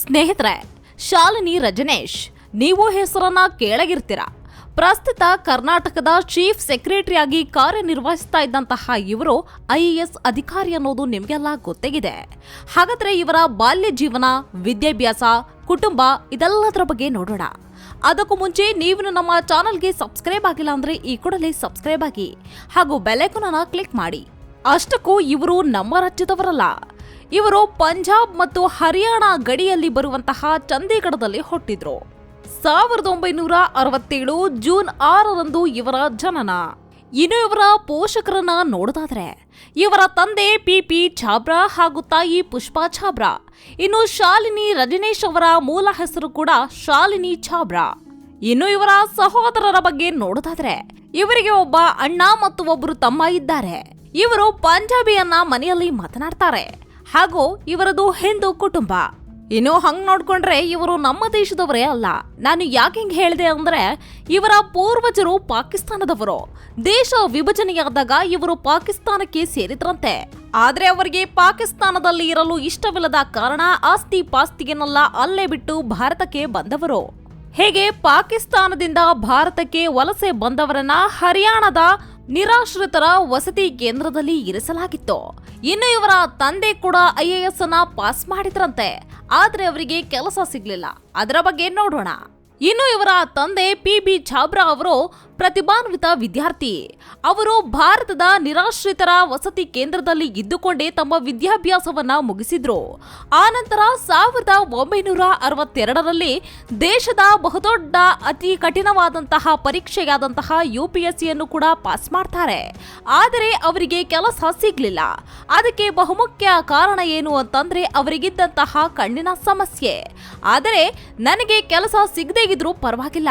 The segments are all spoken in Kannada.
ಸ್ನೇಹಿತರೆ, ಶಾಲಿನಿ ರಜನೇಶ್, ನೀವು ಹೆಸರನ್ನ ಕೇಳಗಿರ್ತೀರ? ಪ್ರಸ್ತುತ ಕರ್ನಾಟಕದ ಚೀಫ್ ಸೆಕ್ರೆಟರಿಯಾಗಿ ಕಾರ್ಯನಿರ್ವಹಿಸ್ತಾ ಇದ್ದಂತಹ ಇವರು ಐಎಎಸ್ ಅಧಿಕಾರಿ ಅನ್ನೋದು ನಿಮಗೆಲ್ಲ ಗೊತ್ತಾಗಿದೆ. ಹಾಗಾದ್ರೆ ಇವರ ಬಾಲ್ಯ ಜೀವನ, ವಿದ್ಯಾಭ್ಯಾಸ, ಕುಟುಂಬ ಇದೆಲ್ಲದರ ಬಗ್ಗೆ ನೋಡೋಣ. ಅದಕ್ಕೂ ಮುಂಚೆ ನೀವು ನಮ್ಮ ಚಾನಲ್ಗೆ ಸಬ್ಸ್ಕ್ರೈಬ್ ಆಗಿಲ್ಲ ಅಂದ್ರೆ ಈ ಕೂಡಲೇ ಸಬ್ಸ್ಕ್ರೈಬ್ ಆಗಿ ಹಾಗೂ ಬೆಲೈಕನ್ ಅನ್ನ ಕ್ಲಿಕ್ ಮಾಡಿ. ಅಷ್ಟಕ್ಕೂ ಇವರು ನಮ್ಮ ರಾಜ್ಯದವರಲ್ಲ. ಇವರು ಪಂಜಾಬ್ ಮತ್ತು ಹರಿಯಾಣ ಗಡಿಯಲ್ಲಿ ಬರುವಂತಹ ಚಂಡೀಗಢದಲ್ಲಿ ಹುಟ್ಟಿದ್ರು. ಸಾವಿರದ ಒಂಬೈನೂರ ಅರವತ್ತೇಳು ಜೂನ್ ಆರರಂದು ಇವರ ಜನನ. ಇನ್ನು ಇವರ ಪೋಷಕರನ್ನ ನೋಡೋದಾದ್ರೆ, ಇವರ ತಂದೆ ಪಿ ಪಿ ಛಾಬ್ರಾ ಹಾಗೂ ತಾಯಿ ಪುಷ್ಪಾ ಛಾಬ್ರಾ. ಇನ್ನು ಶಾಲಿನಿ ರಜನೀಶ್ ಅವರ ಮೂಲ ಹೆಸರು ಕೂಡ ಶಾಲಿನಿ ಛಾಬ್ರಾ. ಇನ್ನು ಇವರ ಸಹೋದರರ ಬಗ್ಗೆ ನೋಡೋದಾದ್ರೆ, ಇವರಿಗೆ ಒಬ್ಬ ಅಣ್ಣ ಮತ್ತು ಒಬ್ಬರು ತಮ್ಮ ಇದ್ದಾರೆ. ಇವರು ಪಂಜಾಬಿಯನ್ನ ಮನೆಯಲ್ಲಿ ಮಾತನಾಡ್ತಾರೆ. ಹಾಗೂ ಇವರದು ಹಿಂದೂ ಕುಟುಂಬ. ಇನ್ನು ಹಂಗ್ ನೋಡ್ಕೊಂಡ್ರೆ ಇವರು ನಮ್ಮ ದೇಶದವರೇ ಅಲ್ಲ. ನಾನು ಯಾಕೆ ಹಿಂಗೆ ಹೇಳಿದೆ ಅಂದ್ರೆ, ಇವರ ಪೂರ್ವಜರು ಪಾಕಿಸ್ತಾನದವರು. ದೇಶ ವಿಭಜನೆಯಾದಾಗ ಇವರು ಪಾಕಿಸ್ತಾನಕ್ಕೆ ಸೇರಿದ್ರಂತೆ. ಆದ್ರೆ ಅವರಿಗೆ ಪಾಕಿಸ್ತಾನದಲ್ಲಿ ಇರಲು ಇಷ್ಟವಿಲ್ಲದ ಕಾರಣ ಆಸ್ತಿ ಪಾಸ್ತಿಗೆನೆಲ್ಲ ಅಲ್ಲೇ ಬಿಟ್ಟು ಭಾರತಕ್ಕೆ ಬಂದವರು. ಹೇಗೆ ಪಾಕಿಸ್ತಾನದಿಂದ ಭಾರತಕ್ಕೆ ವಲಸೆ ಬಂದವರನ್ನ ಹರಿಯಾಣದ ನಿರಾಶ್ರಿತರ ವಸತಿ ಕೇಂದ್ರದಲ್ಲಿ ಇರಿಸಲಾಗಿತ್ತು. ಇನ್ನು ಇವರ ತಂದೆ ಕೂಡ ಐಎಎಸ್ ಅನ್ನ ಪಾಸ್ ಮಾಡಿದ್ರಂತೆ. ಆದ್ರೆ ಅವರಿಗೆ ಕೆಲಸ ಸಿಗ್ಲಿಲ್ಲ. ಅದರ ಬಗ್ಗೆ ನೋಡೋಣ. ಇನ್ನು ಇವರ ತಂದೆ ಪಿ ಬಿ ಛಾಬ್ರಾ ಅವರು ಪ್ರತಿಭಾನ್ವಿತ ವಿದ್ಯಾರ್ಥಿ. ಅವರು ಭಾರತದ ನಿರಾಶ್ರಿತರ ವಸತಿ ಕೇಂದ್ರದಲ್ಲಿ ಇದ್ದುಕೊಂಡೇ ತಮ್ಮ ವಿದ್ಯಾಭ್ಯಾಸವನ್ನ ಮುಗಿಸಿದ್ರು. ಆನಂತರ ಸಾವಿರದ ಒಂಬೈನೂರ ಅರವತ್ತೆರಡರಲ್ಲಿ ದೇಶದ ಬಹುದೊಡ್ಡ, ಅತಿ ಕಠಿಣವಾದಂತಹ ಪರೀಕ್ಷೆಯಾದಂತಹ ಯುಪಿಎಸ್ಸಿಯನ್ನು ಕೂಡ ಪಾಸ್ ಮಾಡ್ತಾರೆ. ಆದರೆ ಅವರಿಗೆ ಕೆಲಸ ಸಿಗ್ಲಿಲ್ಲ. ಅದಕ್ಕೆ ಬಹುಮುಖ್ಯ ಕಾರಣ ಏನು ಅಂತಂದ್ರೆ ಅವರಿಗಿದ್ದಂತಹ ಕಣ್ಣಿನ ಸಮಸ್ಯೆ. ಆದರೆ ನನಗೆ ಕೆಲಸ ಸಿಗದೇ ಇದ್ರೂ ಪರವಾಗಿಲ್ಲ.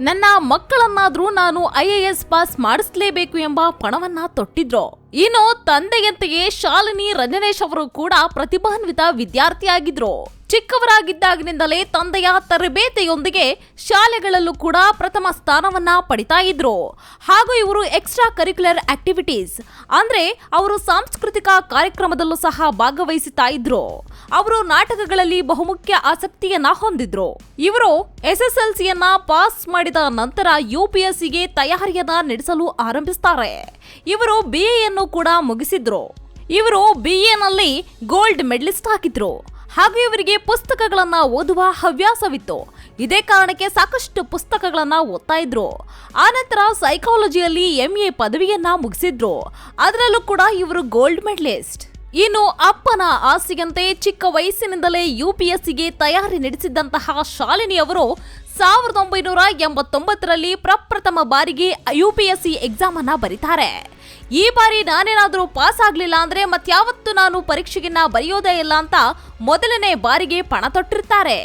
ನನ್ನ ಮಕ್ಕಳನ್ನಾದ್ರೂ ನಾನು ಐ ಎ ಎಸ್ ಪಾಸ್ ಮಾಡಿಸ್ಲೇಬೇಕು ಎಂಬ ಪಣವನ್ನ ತೊಟ್ಟಿದ್ರು. ಇನ್ನು ತಂದೆಯಂತೆಯೇ ಶಾಲಿನಿ ರಂಜನೇಶ್ ಅವರು ಕೂಡ ಪ್ರತಿಭಾನ್ವಿತ ವಿದ್ಯಾರ್ಥಿಯಾಗಿದ್ರು. ಚಿಕ್ಕವರಾಗಿದ್ದಾಗಿನಿಂದಲೇ ತಂದೆಯ ತರಬೇತಿಯೊಂದಿಗೆ ಶಾಲೆಗಳಲ್ಲೂ ಕೂಡ ಪ್ರಥಮ ಸ್ಥಾನವನ್ನ ಪಡಿತಾ ಇದ್ರು. ಹಾಗೂ ಇವರು ಎಕ್ಸ್ಟ್ರಾ ಕರಿಕ್ಯುಲರ್ ಆಕ್ಟಿವಿಟೀಸ್ ಅಂದ್ರೆ ಅವರು ಸಾಂಸ್ಕೃತಿಕ ಕಾರ್ಯಕ್ರಮದಲ್ಲೂ ಸಹ ಭಾಗವಹಿಸುತ್ತಾ ಇದ್ರು. ಅವರು ನಾಟಕಗಳಲ್ಲಿ ಬಹುಮುಖ್ಯ ಆಸಕ್ತಿಯನ್ನ ಹೊಂದಿದ್ರು. ಇವರು ಎಸ್ಎಸ್ಎಲ್ಸಿಯನ್ನ ಪಾಸ್ ಮಾಡಿದ ನಂತರ ಯುಪಿಎಸ್ಸಿಗೆ ತಯಾರಿಯನ್ನ ನಡೆಸಲು ಆರಂಭಿಸ್ತಾರೆ. ಇವರು ಬಿಎಯನ್ನು ಕೂಡ ಮುಗಿಸಿದ್ರು. ಇವರು ಬಿಎನಲ್ಲಿ ಗೋಲ್ಡ್ ಮೆಡಲಿಸ್ಟ್ ಆಗಿದ್ರು. ಹಾಗೂ ಇವರಿಗೆ ಪುಸ್ತಕಗಳನ್ನ ಓದುವ ಹವ್ಯಾಸವಿತ್ತು. ಇದೇ ಕಾರಣಕ್ಕೆ ಸಾಕಷ್ಟು ಪುಸ್ತಕಗಳನ್ನ ಓದ್ತಾ ಇದ್ರು. ಆನಂತರ ಸೈಕಾಲಜಿಯಲ್ಲಿ ಎಂಎ ಪದವಿಯನ್ನ ಮುಗಿಸಿದ್ರು. ಅದರಲ್ಲೂ ಕೂಡ ಇವರು ಗೋಲ್ಡ್ ಮೆಡಲಿಸ್ಟ್ ಇನ್ನು ಅಪ್ಪನ ಆಸೆಯಂತೆ ಚಿಕ್ಕ ವಯಸ್ಸಿನಿಂದಲೇ ಯುಪಿಎಸ್ಸಿಗೆ ತಯಾರಿ ನಡೆಸಿದ್ದಂತಹ ಶಾಲಿನಿ ಅವರು ಸಾವಿರದ ಒಂಬೈನೂರ ಎಂಬತ್ತೊಂಬತ್ತರಲ್ಲಿ ಪ್ರಪ್ರಥಮ ಬಾರಿಗೆ ಯುಪಿಎಸ್ಸಿ ಎಕ್ಸಾಮ್ ಅನ್ನ ಬರೀತಾರೆ. ಈ ಬಾರಿ ನಾನೇನಾದರೂ ಪಾಸ್ ಆಗಲಿಲ್ಲ ಅಂದ್ರೆ ಮತ್ಯಾವತ್ತು ನಾನು ಪರೀಕ್ಷೆಗಿನ್ನ ಬರೆಯೋದೇ ಇಲ್ಲ ಅಂತ ಮೊದಲನೇ ಬಾರಿಗೆ ಪಣ ತೊಟ್ಟಿರ್ತಾರೆ.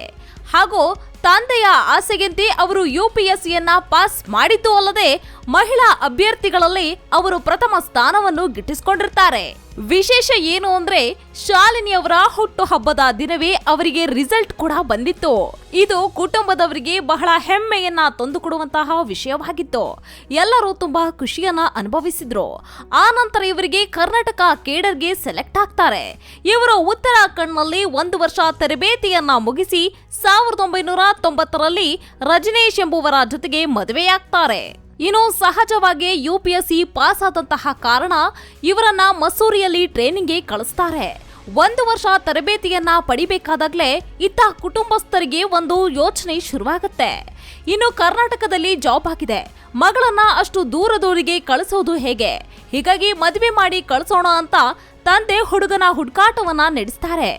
ಹಾಗೂ ತಂದೆಯ ಆಸೆಗೆಂತೆ ಅವರು ಯುಪಿಎಸ್ಸಿಯನ್ನ ಪಾಸ್ ಮಾಡಿದ್ದು ಅಲ್ಲದೆ ಮಹಿಳಾ ಅಭ್ಯರ್ಥಿಗಳಲ್ಲಿ ಅವರು ಪ್ರಥಮ ಸ್ಥಾನವನ್ನು ಗಿಟ್ಟಿಸಿಕೊಂಡಿರ್ತಾರೆ. ವಿಶೇಷ ಏನು ಅಂದ್ರೆ ಶಾಲಿನಿ ಅವರ ಹುಟ್ಟು ಹಬ್ಬದ ದಿನವೇ ಅವರಿಗೆ ರಿಸಲ್ಟ್ ಕೂಡ ಬಂದಿತ್ತು. ಇದು ಕುಟುಂಬದವರಿಗೆ ಬಹಳ ಹೆಮ್ಮೆಯನ್ನ ತಂದುಕೊಡುವಂತಹ ವಿಷಯವಾಗಿತ್ತು. ಎಲ್ಲರೂ ತುಂಬಾ ಖುಷಿಯನ್ನ ಅನುಭವಿಸಿದ್ರು. ಆ ನಂತರ ಇವರಿಗೆ ಕರ್ನಾಟಕ ಕೇಡರ್ಗೆ ಸೆಲೆಕ್ಟ್ ಆಗ್ತಾರೆ. ಇವರು ಉತ್ತರಾಖಂಡ್ನಲ್ಲಿ ಒಂದು ವರ್ಷ ತರಬೇತಿಯನ್ನ ಮುಗಿಸಿ ಸಾವಿರದ ಒಂಬೈನೂರ ತೊಂಬತ್ತರಲ್ಲಿ ರಜನೀಶ್ ಎಂಬುವರ ಜೊತೆಗೆ ಮದುವೆಯಾಗ್ತಾರೆ. ಇನ್ನು ಸಹಜವಾಗಿ ಯುಪಿಎಸ್ಸಿ ಪಾಸ್ ಆದಂತಹ ಕಾರಣ ಇವರನ್ನ ಮಸೂರಿಯಲ್ಲಿ ಟ್ರೈನಿಂಗ್ಗೆ ಕಳಿಸ್ತಾರೆ. ಒಂದು ವರ್ಷ ತರಬೇತಿಯನ್ನ ಪಡಿಬೇಕಾದಾಗಲೇ ಇತ್ತ ಕುಟುಂಬಸ್ಥರಿಗೆ ಒಂದು ಯೋಚನೆ ಶುರುವಾಗುತ್ತೆ. ಇನ್ನು ಕರ್ನಾಟಕದಲ್ಲಿ ಜಾಬ್ ಆಗಿದೆ. ಮಗಳನ್ನ ಅಷ್ಟು ದೂರದೂರಿಗೆ ಕಳಿಸೋದು ಹೇಗೆ? ಹೀಗಾಗಿ ಮದುವೆ ಮಾಡಿ ಕಳಿಸೋಣ ಅಂತ ತಂದೆ ಹುಡುಗನ ಹುಡುಕಾಟವನ್ನ ನಡೆಸ್ತಾರೆ.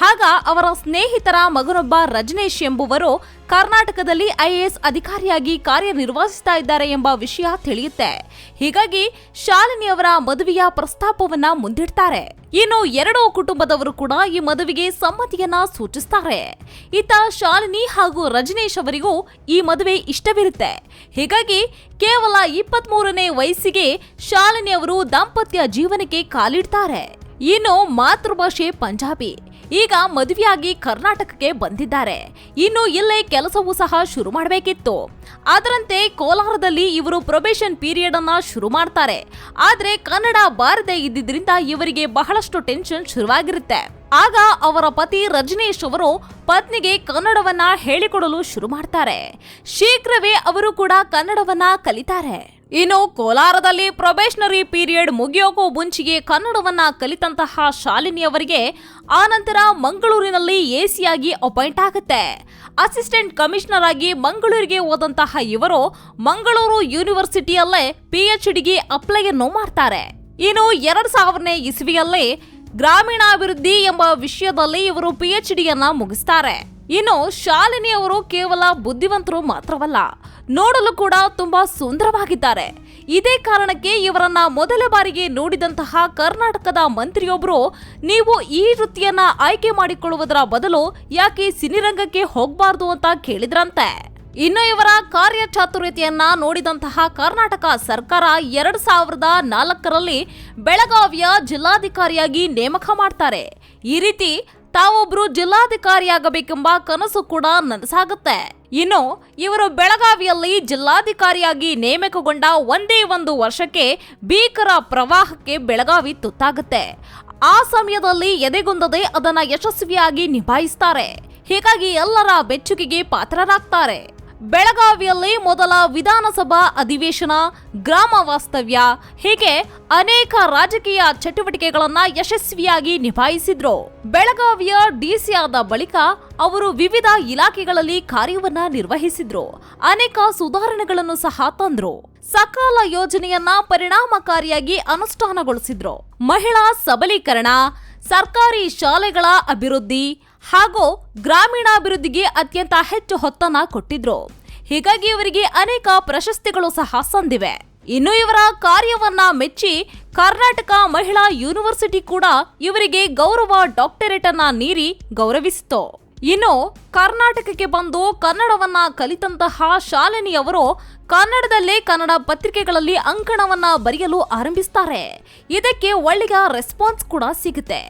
ಆಗ ಅವರ ಸ್ನೇಹಿತರ ಮಗನೊಬ್ಬ ರಜನೇಶ್ ಎಂಬುವರು ಕರ್ನಾಟಕದಲ್ಲಿ ಐಎಎಸ್ ಅಧಿಕಾರಿಯಾಗಿ ಕಾರ್ಯನಿರ್ವಹಿಸ್ತಾ ಇದ್ದಾರೆ ಎಂಬ ವಿಷಯ ತಿಳಿಯುತ್ತೆ. ಹೀಗಾಗಿ ಶಾಲಿನಿ ಅವರ ಮದುವೆಯ ಪ್ರಸ್ತಾಪವನ್ನ ಮುಂದಿಡ್ತಾರೆ. ಇನ್ನು ಎರಡೂ ಕುಟುಂಬದವರು ಕೂಡ ಈ ಮದುವೆಗೆ ಸಮ್ಮತಿಯನ್ನ ಸೂಚಿಸ್ತಾರೆ. ಇತ್ತ ಶಾಲಿನಿ ಹಾಗೂ ರಜನೇಶ್ ಅವರಿಗೂ ಈ ಮದುವೆ ಇಷ್ಟವಿರುತ್ತೆ. ಹೀಗಾಗಿ ಕೇವಲ ಇಪ್ಪತ್ತ್ ಮೂರನೇ ವಯಸ್ಸಿಗೆ ಶಾಲಿನಿ ಅವರು ದಾಂಪತ್ಯ ಜೀವನಕ್ಕೆ ಕಾಲಿಡ್ತಾರೆ. ಇನ್ನು ಮಾತೃಭಾಷೆ ಪಂಜಾಬಿ. ಈಗ ಮದುವೆಯಾಗಿ ಕರ್ನಾಟಕಕ್ಕೆ ಬಂದಿದ್ದಾರೆ. ಇನ್ನು ಇಲ್ಲೇ ಕೆಲಸವೂ ಸಹ ಶುರು ಮಾಡಬೇಕಿತ್ತು. ಅದರಂತೆ ಕೋಲಾರದಲ್ಲಿ ಇವರು ಪ್ರೊಬೇಷನ್ ಪೀರಿಯಡ್ ಅನ್ನ ಶುರು ಮಾಡ್ತಾರೆ. ಆದ್ರೆ ಕನ್ನಡ ಬಾರದೆ ಇದ್ದಿದ್ರಿಂದ ಇವರಿಗೆ ಬಹಳಷ್ಟು ಟೆನ್ಷನ್ ಶುರುವಾಗಿರುತ್ತೆ. ಆಗ ಅವರ ಪತಿ ರಜನೀಶ್ ಅವರು ಪತ್ನಿಗೆ ಕನ್ನಡವನ್ನ ಹೇಳಿಕೊಡಲು ಶುರು ಮಾಡ್ತಾರೆ. ಶೀಘ್ರವೇ ಅವರು ಕೂಡ ಕನ್ನಡವನ್ನ ಕಲಿತಾರೆ. ಇನ್ನು ಕೋಲಾರದಲ್ಲಿ ಪ್ರೊಬೇಷನರಿ ಪೀರಿಯಡ್ ಮುಗಿಯೋಕೂ ಮುಂಚೆಗೆ ಕನ್ನಡವನ್ನ ಕಲಿತಂತಹ ಶಾಲಿನಿ ಅವರಿಗೆ ಆನಂತರ ಮಂಗಳೂರಿನಲ್ಲಿ ಎಸಿಯಾಗಿ ಅಪಾಯಿಂಟ್ ಆಗುತ್ತೆ. ಅಸಿಸ್ಟೆಂಟ್ ಕಮಿಷನರ್ ಆಗಿ ಮಂಗಳೂರಿಗೆ ಹೋದಂತಹ ಇವರು ಮಂಗಳೂರು ಯೂನಿವರ್ಸಿಟಿಯಲ್ಲೇ ಪಿ ಎಚ್ ಡಿಗೆ ಅಪ್ಲೈಯನ್ನು ಮಾಡ್ತಾರೆ. ಇನ್ನು ಎರಡ್ ಸಾವಿರನೇ ಇಸ್ವಿಯಲ್ಲಿ ಗ್ರಾಮೀಣಾಭಿವೃದ್ಧಿ ಎಂಬ ವಿಷಯದಲ್ಲಿ ಇವರು ಪಿ ಎಚ್ ಡಿಯನ್ನ ಮುಗಿಸ್ತಾರೆ. ಇನ್ನು ಶಾಲಿನಿ ಅವರು ಕೇವಲ ಬುದ್ಧಿವಂತರು ಮಾತ್ರವಲ್ಲ, ನೋಡಲು ಕೂಡ ತುಂಬಾ ಸುಂದರವಾಗಿದ್ದಾರೆ. ಇದೇ ಕಾರಣಕ್ಕೆ ಇವರನ್ನ ಮೊದಲ ಬಾರಿಗೆ ನೋಡಿದಂತಹ ಕರ್ನಾಟಕದ ಮಂತ್ರಿಯೊಬ್ಬರು ನೀವು ಈ ವೃತ್ತಿಯನ್ನ ಆಯ್ಕೆ ಮಾಡಿಕೊಳ್ಳುವುದರ ಬದಲು ಯಾಕೆ ಸಿನಿರಂಗಕ್ಕೆ ಹೋಗಬಾರ್ದು ಅಂತ ಕೇಳಿದ್ರಂತೆ. ಇನ್ನು ಇವರ ಕಾರ್ಯಚಾತುರ್ಯತೆಯನ್ನ ನೋಡಿದಂತಹ ಕರ್ನಾಟಕ ಸರ್ಕಾರ ಎರಡು ಸಾವಿರದ ನಾಲ್ಕರಲ್ಲಿ ಬೆಳಗಾವಿಯ ಜಿಲ್ಲಾಧಿಕಾರಿಯಾಗಿ ನೇಮಕ ಮಾಡ್ತಾರೆ. ಈ ರೀತಿ ತಾವೊಬ್ರು ಜಿಲ್ಲಾಧಿಕಾರಿಯಾಗಬೇಕೆಂಬ ಕನಸು ಕೂಡ ನನಸಾಗುತ್ತೆ. ಇನ್ನು, ಇವರು ಬೆಳಗಾವಿಯಲ್ಲಿ ಜಿಲ್ಲಾಧಿಕಾರಿಯಾಗಿ ನೇಮಕಗೊಂಡ ಒಂದೇ ಒಂದು ವರ್ಷಕ್ಕೆ ಭೀಕರ ಪ್ರವಾಹಕ್ಕೆ ಬೆಳಗಾವಿ ತುತ್ತಾಗುತ್ತೆ. ಆ ಸಮಯದಲ್ಲಿ ಎದೆಗುಂದದೆ ಅದನ್ನ ಯಶಸ್ವಿಯಾಗಿ ನಿಭಾಯಿಸ್ತಾರೆ. ಹೀಗಾಗಿ ಎಲ್ಲರ ಬೆಚ್ಚುಗೆಗೆ ಪಾತ್ರರಾಗ್ತಾರೆ. ಬೆಳಗಾವಿಯಲ್ಲಿ ಮೊದಲ ವಿಧಾನಸಭಾ ಅಧಿವೇಶನ, ಗ್ರಾಮ ವಾಸ್ತವ್ಯ. ಹೀಗೆ ಅನೇಕ ರಾಜಕೀಯ ಚಟುವಟಿಕೆಗಳನ್ನ ಯಶಸ್ವಿಯಾಗಿ ನಿಭಾಯಿಸಿದ್ರು. ಬೆಳಗಾವಿಯ ಡಿಸಿ ಆದ ಬಳಿಕ ಅವರು ವಿವಿಧ ಇಲಾಖೆಗಳಲ್ಲಿ ಕಾರ್ಯವನ್ನ ನಿರ್ವಹಿಸಿದ್ರು. ಅನೇಕ ಸುಧಾರಣೆಗಳನ್ನು ಸಹ ತಂದ್ರು. ಸಕಾಲ ಯೋಜನೆಯನ್ನ ಪರಿಣಾಮಕಾರಿಯಾಗಿ ಅನುಷ್ಠಾನಗೊಳಿಸಿದ್ರು. ಮಹಿಳಾ ಸಬಲೀಕರಣ ಸರ್ಕಾರಿ ಶಾಲೆಗಳ ಅಭಿವೃದ್ಧಿ ಹಾಗೂ ಗ್ರಾಮೀಣಾಭಿವೃದ್ಧಿಗೆ ಅತ್ಯಂತ ಹೆಚ್ಚು ಹೊತ್ತನ್ನ ಕೊಟ್ಟಿದ್ರು. ಹೀಗಾಗಿ ಇವರಿಗೆ ಅನೇಕ ಪ್ರಶಸ್ತಿಗಳು ಸಹ ಸಂದಿವೆ. ಇನ್ನು ಇವರ ಕಾರ್ಯವನ್ನ ಮೆಚ್ಚಿ ಕರ್ನಾಟಕ ಮಹಿಳಾ ಯೂನಿವರ್ಸಿಟಿ ಕೂಡ ಇವರಿಗೆ ಗೌರವ ಡಾಕ್ಟರೇಟ್ ಅನ್ನ ನೀಡಿ ಗೌರವಿಸಿತು. ಇನ್ನು ಕರ್ನಾಟಕಕ್ಕೆ ಬಂದು ಕನ್ನಡವನ್ನ ಕಲಿತಂತಹ ಶಾಲಿನಿ ಅವರು ಕನ್ನಡದಲ್ಲೇ ಕನ್ನಡ ಪತ್ರಿಕೆಗಳಲ್ಲಿ ಅಂಕಣವನ್ನ ಬರೆಯಲು ಆರಂಭಿಸ್ತಾರೆ. ಇದಕ್ಕೆ ಒಳ್ಳೆಯ ರೆಸ್ಪಾನ್ಸ್ ಕೂಡ ಸಿಗುತ್ತೆ.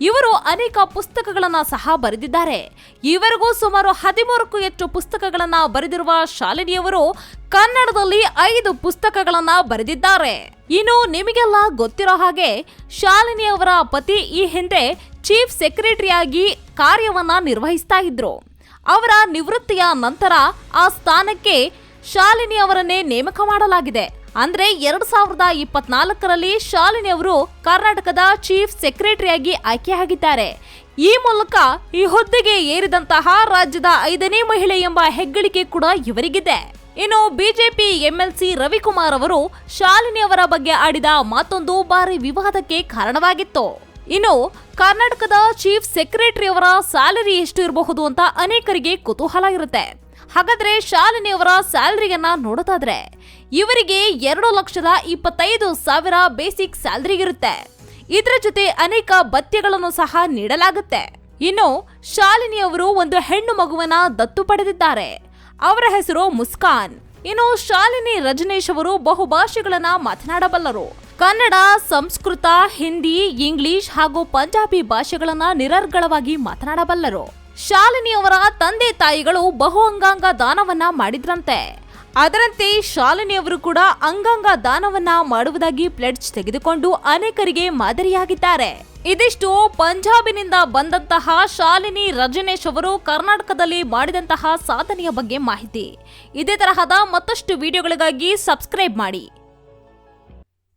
ಇವರು ಅನೇಕ ಪುಸ್ತಕಗಳನ್ನ ಸಹ ಬರೆದಿದ್ದಾರೆ. ಇವರಿಗೂ ಸುಮಾರು ಹದಿಮೂರಕ್ಕೂ ಹೆಚ್ಚು ಪುಸ್ತಕಗಳನ್ನ ಬರೆದಿರುವ ಶಾಲಿನಿಯವರು ಕನ್ನಡದಲ್ಲಿ ಐದು ಪುಸ್ತಕಗಳನ್ನ ಬರೆದಿದ್ದಾರೆ. ಇನ್ನು ನಿಮಗೆಲ್ಲ ಗೊತ್ತಿರೋ ಹಾಗೆ ಶಾಲಿನಿಯವರ ಪತಿ ಈ ಹಿಂದೆ ಚೀಫ್ ಸೆಕ್ರೆಟರಿಯಾಗಿ ಕಾರ್ಯವನ್ನ ನಿರ್ವಹಿಸ್ತಾ ಇದ್ರು. ಅವರ ನಿವೃತ್ತಿಯ ನಂತರ ಆ ಸ್ಥಾನಕ್ಕೆ ಶಾಲಿನಿ ಅವರನ್ನೇ ನೇಮಕ ಮಾಡಲಾಗಿದೆ. ಅಂದ್ರೆ ಎರಡು ಸಾವಿರದ ಇಪ್ಪತ್ನಾಲ್ಕರಲ್ಲಿ ಶಾಲಿನಿ ಅವರು ಕರ್ನಾಟಕದ ಚೀಫ್ ಸೆಕ್ರೆಟರಿಯಾಗಿ ಆಯ್ಕೆಯಾಗಿದ್ದಾರೆ. ಈ ಮೂಲಕ ಈ ಹುದ್ದೆಗೆ ಏರಿದಂತಹ ರಾಜ್ಯದ ಐದನೇ ಮಹಿಳೆ ಎಂಬ ಹೆಗ್ಗಳಿಕೆ ಕೂಡ ಇವರಿಗಿದೆ. ಇನ್ನು ಬಿಜೆಪಿ ಎಂಎಲ್ಸಿ ರವಿಕುಮಾರ್ ಅವರು ಶಾಲಿನಿ ಅವರ ಬಗ್ಗೆ ಆಡಿದ ಮತ್ತೊಂದು ಬಾರಿ ವಿವಾದಕ್ಕೆ ಕಾರಣವಾಗಿತ್ತು. ಇನ್ನು ಕರ್ನಾಟಕದ ಚೀಫ್ ಸೆಕ್ರೆಟರಿ ಅವರ ಸ್ಯಾಲರಿ ಎಷ್ಟು ಇರಬಹುದು ಅಂತ ಅನೇಕರಿಗೆ ಕುತೂಹಲ ಇರುತ್ತೆ. ಹಾಗಾದ್ರೆ ಶಾಲಿನಿಯವರ ಸ್ಯಾಲರಿಯನ್ನ ನೋಡೋದಾದ್ರೆ, ಇವರಿಗೆ ಎರಡು ಲಕ್ಷದ ಇಪ್ಪತ್ತೈದು ಸಾವಿರ ಬೇಸಿಕ್ ಸ್ಯಾಲರಿ ಇರುತ್ತೆ. ಇದರ ಜೊತೆ ಅನೇಕ ಭತ್ಯೆಗಳನ್ನು ಸಹ ನೀಡಲಾಗುತ್ತೆ. ಇನ್ನು ಶಾಲಿನಿ ಅವರು ಒಂದು ಹೆಣ್ಣು ಮಗುವನ್ನ ದತ್ತು ಪಡೆದಿದ್ದಾರೆ. ಅವರ ಹೆಸರು ಮುಸ್ಕಾನ್. ಇನ್ನು ಶಾಲಿನಿ ರಜನೀಶ್ ಅವರು ಬಹುಭಾಷೆಗಳನ್ನ ಮಾತನಾಡಬಲ್ಲರು. ಕನ್ನಡ, ಸಂಸ್ಕೃತ, ಹಿಂದಿ, ಇಂಗ್ಲಿಷ್ ಹಾಗೂ ಪಂಜಾಬಿ ಭಾಷೆಗಳನ್ನ ನಿರರ್ಗಳವಾಗಿ ಮಾತನಾಡಬಲ್ಲರು. ಶಾಲಿನಿಯವರ ತಂದೆ ತಾಯಿಗಳು ಬಹು ಅಂಗಾಂಗ ದಾನವನ್ನ ಮಾಡಿದ್ರಂತೆ. ಅದರಂತೆ ಶಾಲಿನಿಯವರು ಕೂಡ ಅಂಗಾಂಗ ದಾನವನ್ನ ಮಾಡುವುದಾಗಿ ಪ್ಲೆಡ್ಜ್ ತೆಗೆದುಕೊಂಡು ಅನೇಕರಿಗೆ ಮಾದರಿಯಾಗಿದ್ದಾರೆ. ಇದಿಷ್ಟು ಪಂಜಾಬಿನಿಂದ ಬಂದಂತಹ ಶಾಲಿನಿ ರಜನೇಶ್ ಅವರು ಕರ್ನಾಟಕದಲ್ಲಿ ಮಾಡಿದಂತಹ ಸಾಧನೆಯ ಬಗ್ಗೆ ಮಾಹಿತಿ. ಇದೇ ತರಹದ ಮತ್ತಷ್ಟು ವಿಡಿಯೋಗಳಿಗಾಗಿ ಸಬ್ಸ್ಕ್ರೈಬ್ ಮಾಡಿ.